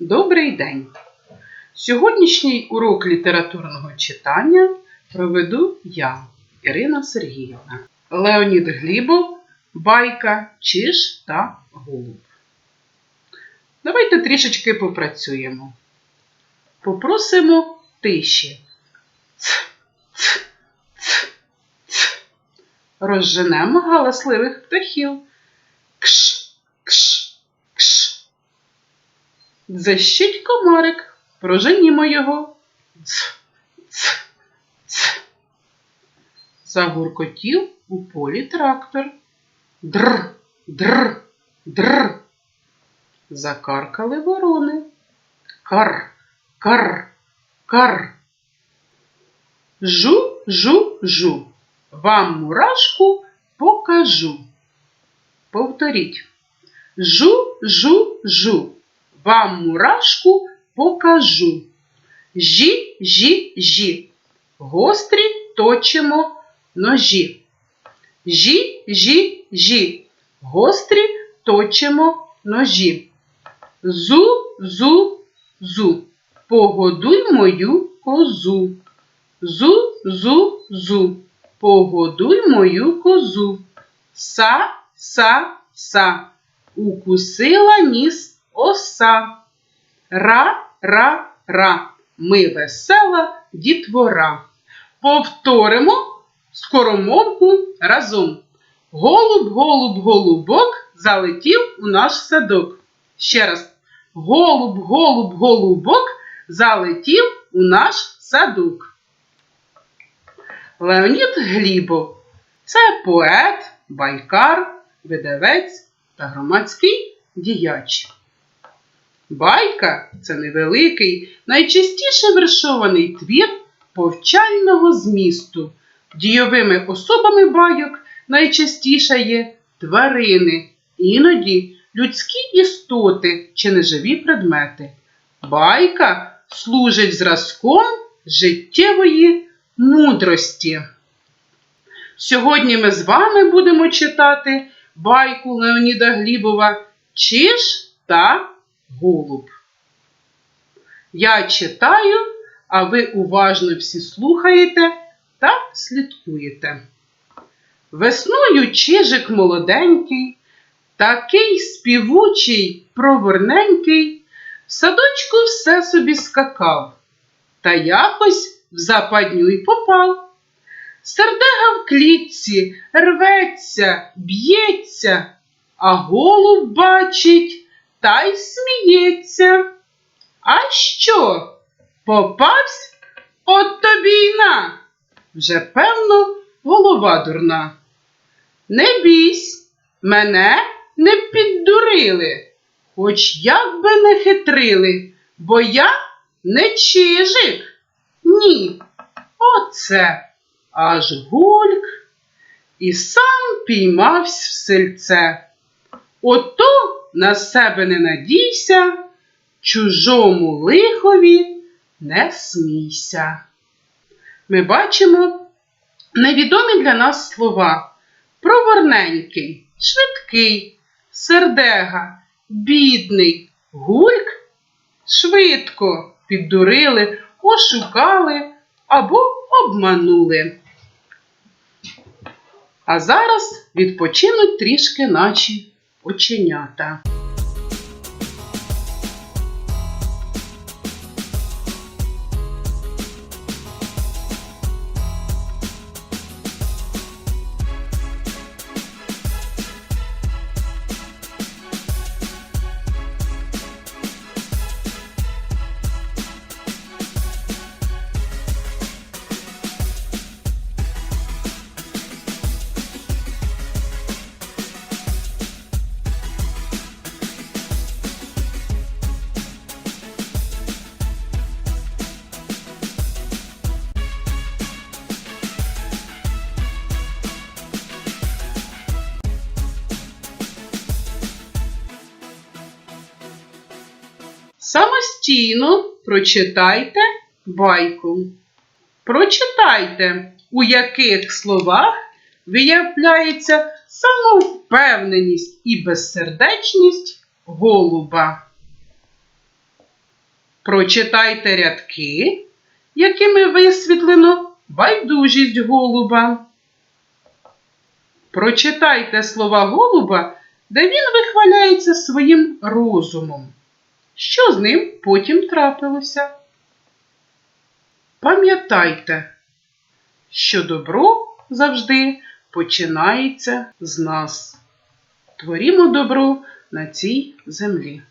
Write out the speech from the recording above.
Добрий день! Сьогоднішній урок літературного читання проведу я, Ірина Сергіївна. Леонід Глібов, байка Чиж та Голуб. Давайте трішечки попрацюємо. Попросимо тиші. Ц, ц. Розженемо галасливих птахів. Дзищить комарик, проженімо його. Ц, ц, ц. Загуркотів у полі трактор. Др, др, др. Закаркали ворони. Кар, кар, кар. Жу, жу, жу. Вам мурашку покажу. Повторіть. Жу, жу, жу. Вам мурашку покажу. Жі, жі, жі. Гострі точимо ножі. Жі, жі, жі. Гострі точимо ножі. Зу, зу, зу. Погодуй мою козу. Зу, зу, зу. Погодуй мою козу. Са, са, са. Укусила ніс оса. Ра, ра, ра. Ми весела дітвора. Повторимо скоромовку разом. Голуб, голуб, голубок залетів у наш садок. Ще раз. Голуб, голуб, голубок залетів у наш садок. Леонід Глібов це поет, байкар, видавець та громадський діяч. Байка це невеликий, найчастіше вершований твір повчального змісту. Дійовими особами байок найчастіше є тварини, іноді людські істоти чи неживі предмети. Байка служить зразком життєвої мудрості. Сьогодні ми з вами будемо читати байку Леоніда Глібова Чиж та Голуб. Я читаю, а ви уважно всі слухаєте та слідкуєте. Весною чижик молоденький, такий співучий, проворненький, в садочку все собі скакав, та якось в западню й попав. Сердега в клітці рветься, б'ється, а голуб бачить та й сміється. А що? Попавсь от тобі й на. Вже, певно, голова дурна. Не бійсь, мене не піддурили, хоч як би не хитрили, бо я не чижик. Ні, оце аж гульк і сам піймавсь в сельце. Ото на себе не надійся, чужому лихові не смійся. Ми бачимо невідомі для нас слова проворненький, швидкий, сердега, бідний, гульк, швидко піддурили, ошукали або обманули. А зараз відпочинуть трішки наші оченята. Самостійно прочитайте байку. Прочитайте, у яких словах виявляється самовпевненість і безсердечність голуба. Прочитайте рядки, якими висвітлено байдужість голуба. Прочитайте слова голуба, де він вихваляється своїм розумом. Що з ним потім трапилося? Пам'ятайте, що добро завжди починається з нас. Творімо добро на цій землі.